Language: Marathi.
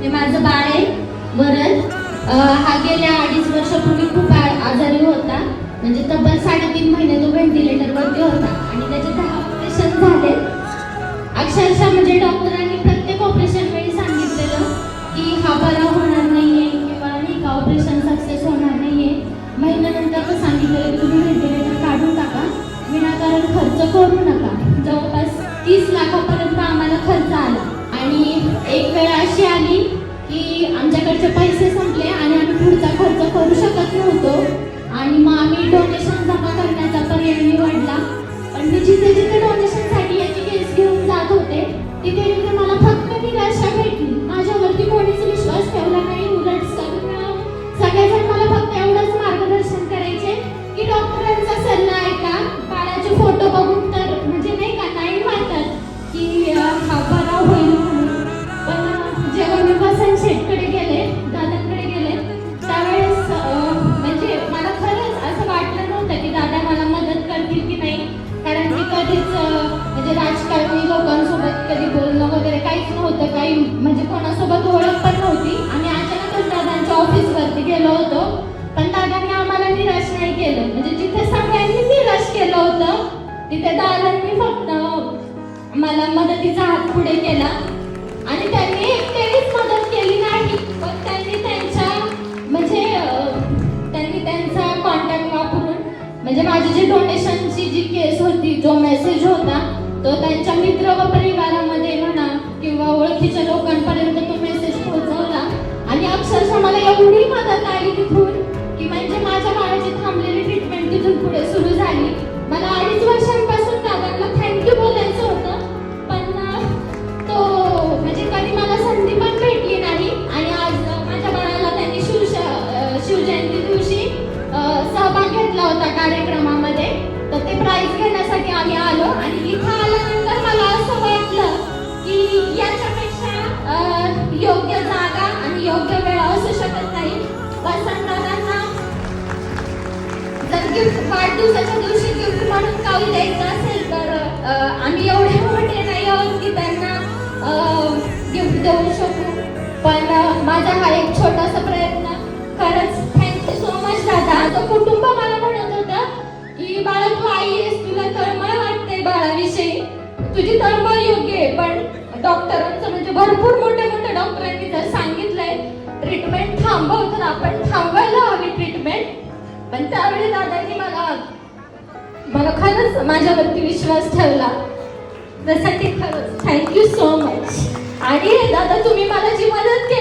हे माझं बाळ आहे वरद हा गेल्या अडीच वर्षापूर्वी खूप आजारी होता. म्हणजे तब्बल साडेतीन महिने तो व्हेंटिलेटरवरती होता. आणि त्याचे दहा ऑपरेशन झाले. अक्षरशः म्हणजे डॉक्टरांनी पैसे संपले आणि आम्ही पुढचा खर्च करू शकत नव्हतो. आणि मग आम्ही डोनेशन कधीच म्हणजे राजकारणी लोकांसोबत कधी बोलणं वगैरे काहीच नव्हतं काही म्हणजे कोणासोबत ओळख पण नव्हती. आम्ही अचानकच दादांच्या ऑफिसवरती गेलो होतो. पण दादांनी आम्हाला निराश नाही केलं. म्हणजे जिथे सगळ्यांनी निराश केलं होतं तिथे दादांनी फक्त मला मदतीचा हात पुढे केला. माझी जी डोनेशनची जी केस होती जो मेसेज होता तो त्यांच्या मित्र व परिवारामध्ये म्हणा किंवा ओळखीच्या तर ते प्राइज घेण्यासाठी आम्ही आलो आणि इथं आल्यानंतर मला असं वाटलं की याच्यापेक्षा योग्य जागा आणि योग्य वेळ असू शकत नाही. वसंतदादांना जर गिफ्ट वाढदिवसाच्या दिवशी गिफ्ट म्हणून काही द्यायचं असेल तर आम्ही एवढे मोठे नाही आहोत की त्यांना गिफ्ट देऊ शकू. पण माझा हा एक छोटासा तुझी तळमळ योग्य आहे पण डॉक्टरांचं म्हणजे भरपूर मोठे मोठे डॉक्टरांनी जर सांगितलंय ट्रीटमेंट थांबव तर आपण थांबवायला हवी ट्रीटमेंट पण त्यावेळी दादांनी मला मला खरंच माझ्यावरती विश्वास ठेवला. त्यासाठी खरंच थँक्यू सो मच आणि दादा तुम्ही मला जी मदत केली